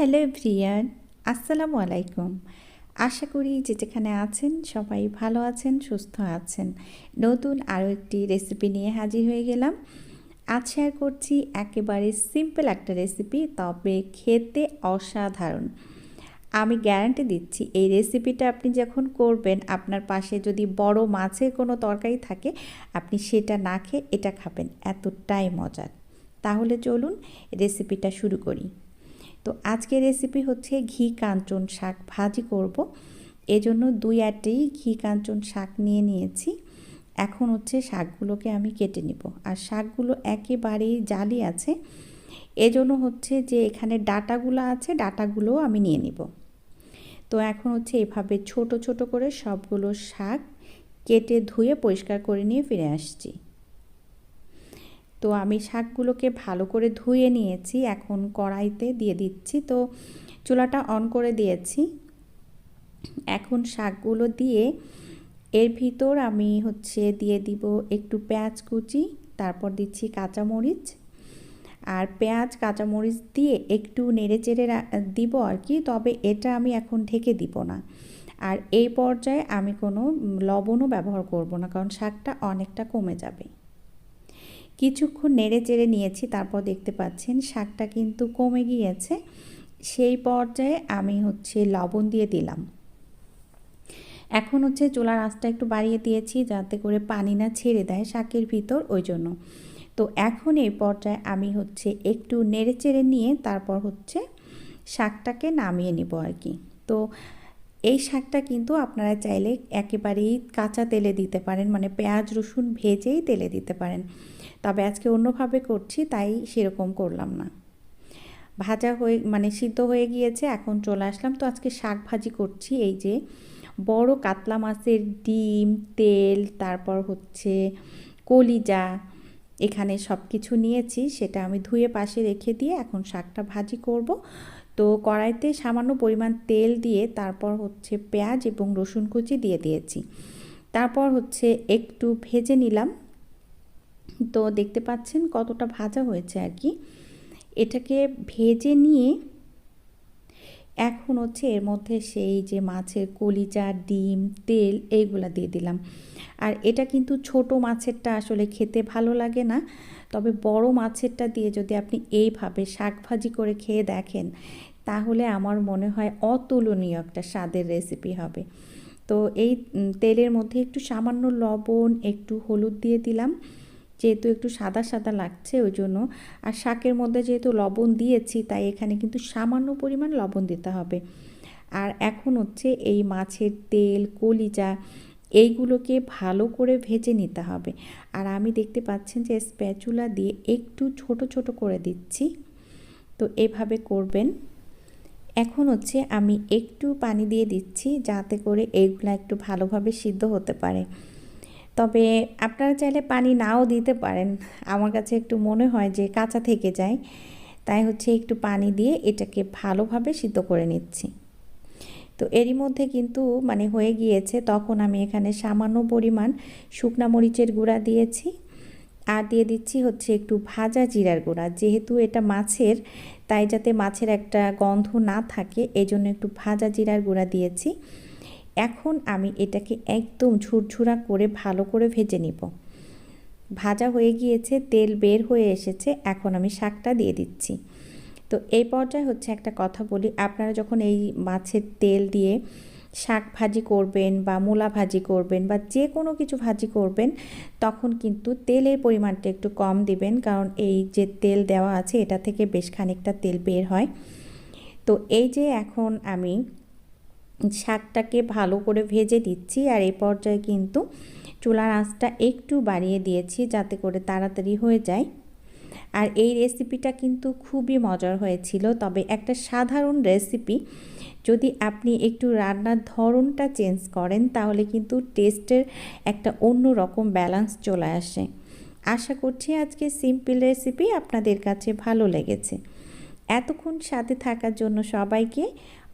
Hello Priyan আসসালামু আলাইকুম। আশা করি যে যেখানে আছেন সবাই ভালো আছেন, সুস্থ আছেন। নতুন আরও একটি রেসিপি নিয়ে হাজির হয়ে গেলাম। আজ শেয়ার করছি একেবারে সিম্পল একটা রেসিপি, তবে খেতে অসাধারণ। আমি গ্যারান্টি দিচ্ছি, এই রেসিপিটা আপনি যখন করবেন, আপনার পাশে যদি বড় মাছের কোনো তরকারি থাকে, আপনি সেটা না খেয়ে এটা খাবেন, এতটাই মজার। তাহলে চলুন রেসিপিটা শুরু করি। তো আজকের রেসিপি হচ্ছে ঘি কাঞ্চন শাক ভাজি করব। এজন্য দুই আটটি ঘি কাঞ্চন শাক নিয়ে নিয়েছি। এখন হচ্ছে শাকগুলোকে আমি কেটে নিব। আর শাকগুলো একেবারেই জালি আছে। এজন্য হচ্ছে যে এখানে ডাটাগুলো আছে, ডাটাগুলোও আমি নিয়ে নিব। তো এখন হচ্ছে এভাবে ছোট ছোট করে সবগুলো শাক কেটে ধুয়ে পরিষ্কার করে নিয়ে ফিরে আসছি। তো আমি শাকগুলোকে ভালো করে ধুয়ে নিয়েছি, এখন কড়াইতে দিয়ে দিচ্ছি। তো চুলাটা অন করে দিয়েছি। এখন শাকগুলো দিয়ে এর ভিতর আমি হচ্ছে দিয়ে দিব একটু পেঁয়াজ কুচি, তারপর দিচ্ছি কাঁচামরিচ। আর পেঁয়াজ, কাঁচামরিচ দিয়ে একটু নেড়ে চেড়ে দিব আর কি, তবে এটা আমি এখন ঢেকে দিব না। আর এই পর্যায়ে আমি কোনো লবণও ব্যবহার করব না, কারণ শাকটা অনেকটা কমে যাবে। কিছুক্ষণ নেড়ে চেড়ে নিয়েছি, তারপর দেখতে পাচ্ছেন শাকটা কিন্তু কমে গিয়েছে। সেই পর্যায়ে আমি হচ্ছে লবণ দিয়ে দিলাম। এখন হচ্ছে চুলার আঁচটা একটু বাড়িয়ে দিয়েছি যাতে করে পানি না ছেড়ে দেয় শাকের ভিতর, ওই জন্য। তো এখন এই পর্যায়ে আমি হচ্ছে একটু নেড়ে চেড়ে নিয়ে তারপর হচ্ছে শাকটাকে নামিয়ে নিব আর কি। তো এই শাকটা কিন্তু আপনারা চাইলে একেবারেই কাঁচা তেলে দিতে পারেন মানে পেঁয়াজ, রসুন ভেজেই তেলে দিতে পারেন। তবে আজকে অন্যভাবে করছি, তাই সেরকম করলাম না। ভাজা হয়ে মানে সিদ্ধ হয়ে গিয়েছে, এখন চলে আসলাম। তো আজকে শাক ভাজি করছি, এই যে বড় কাতলা মাছের ডিম, তেল, তারপর হচ্ছে কলিজা, এখানে সব কিছু নিয়েছি, সেটা আমি ধুয়ে পাশে রেখে দিয়ে এখন শাকটা ভাজি করব। তো কড়াইতে সামান্য পরিমাণ তেল দিয়ে তারপর হচ্ছে পেঁয়াজ এবং রসুন কুচি দিয়ে দিয়েছি। তারপর হচ্ছে একটু ভেজে নিলাম। তো দেখতে পাচ্ছেন কতটা ভাজা হয়েছে আর কি। এটাকে ভেজে নিয়ে এখন হচ্ছে এর মধ্যে সেই যে মাছের কলিজা, ডিম, তেল এইগুলা দিয়ে দিলাম। আর এটা কিন্তু ছোট মাছেরটা আসলে খেতে ভালো লাগে না, তবে বড় মাছেরটা দিয়ে যদি আপনি এইভাবে শাক ভাজি করে খেয়ে দেখেন, তাহলে আমার মনে হয় অতুলনীয় একটা স্বাদের রেসিপি হবে। তো এই তেলের মধ্যে একটু সামান্য লবণ, একটু হলুদ দিয়ে দিলাম। যেহেতু একটু সাদা সাদা লাগছে ওই জন্য আর শাকের মধ্যে যেহেতু লবণ দিয়েছি, তাই এখানে কিন্তু সামান্য পরিমাণ লবণ দিতে হবে। আর এখন হচ্ছে এই মাছের তেল, কলিজা, এইগুলোকে ভালো করে ভেজে নিতে হবে। আর আমি দেখতে পাচ্ছেন যে স্প্যাচুলা দিয়ে একটু ছোট ছোট করে দিচ্ছি। তো এভাবে করবেন। এখন হচ্ছে আমি একটু পানি দিয়ে দিচ্ছি, যাতে করে এইগুলো একটু ভালোভাবে সিদ্ধ হতে পারে। তবে আপনারা চাইলে পানি নাও দিতে পারেন। আমার কাছে একটু মনে হয় যে কাঁচা থেকে যায়। তাই হচ্ছে একটু পানি দিয়ে এটাকে ভালোভাবে সিদ্ধ করে নিচ্ছি। তো এরই মধ্যে কিন্তু মানে হয়ে গিয়েছে। তখন আমি এখানে সামান্য পরিমাণ শুকনা মরিচের গুঁড়া দিয়েছি। আর দিয়ে দিচ্ছি হচ্ছে একটু ভাজা জিরার গুঁড়া। যেহেতু এটা মাছের, তাই যাতে মাছের একটা গন্ধ না থাকে, এজন্য একটু ভাজা জিরার গুঁড়া দিয়েছি। এখন আমি এটাকে একদম ঝুরঝুরা করে ভালো করে ভেজে নিব। ভাজা হয়ে গিয়েছে, তেল বের হয়ে এসেছে, এখন আমি শাকটা দিয়ে দিচ্ছি। তো এই পর্যায়ে হচ্ছে একটা কথা বলি, আপনারা যখন এই মাছের তেল দিয়ে শাক ভাজি করবেন বা মূলা ভাজি করবেন বা যে কোনো কিছু ভাজি করবেন, তখন কিন্তু তেলের পরিমাণটা একটু কম দিবেন, কারণ এই যে তেল দেওয়া আছে, এটা থেকে বেশ খানিকটা তেল বের হয়। তো এই যে এখন আমি শাকটাকে ভালো করে ভেজে দিচ্ছি আর এই পর্যায়ে কিন্তু চুলার আঁচটা একটু বাড়িয়ে দিয়েছি যাতে করে তাড়াতাড়ি হয়ে যায়। আর এই রেসিপিটা কিন্তু খুবই মজার হয়েছিল। তবে একটা সাধারণ রেসিপি, যদি আপনি একটু রান্নার ধরনটা চেঞ্জ করেন, তাহলে কিন্তু টেস্টের একটা অন্য রকম ব্যালেন্স চলে আসে। আশা করছি আজকে সিম্পল রেসিপি আপনাদের কাছে ভালো লেগেছে। এতক্ষণ সাথে থাকার জন্য সবাইকে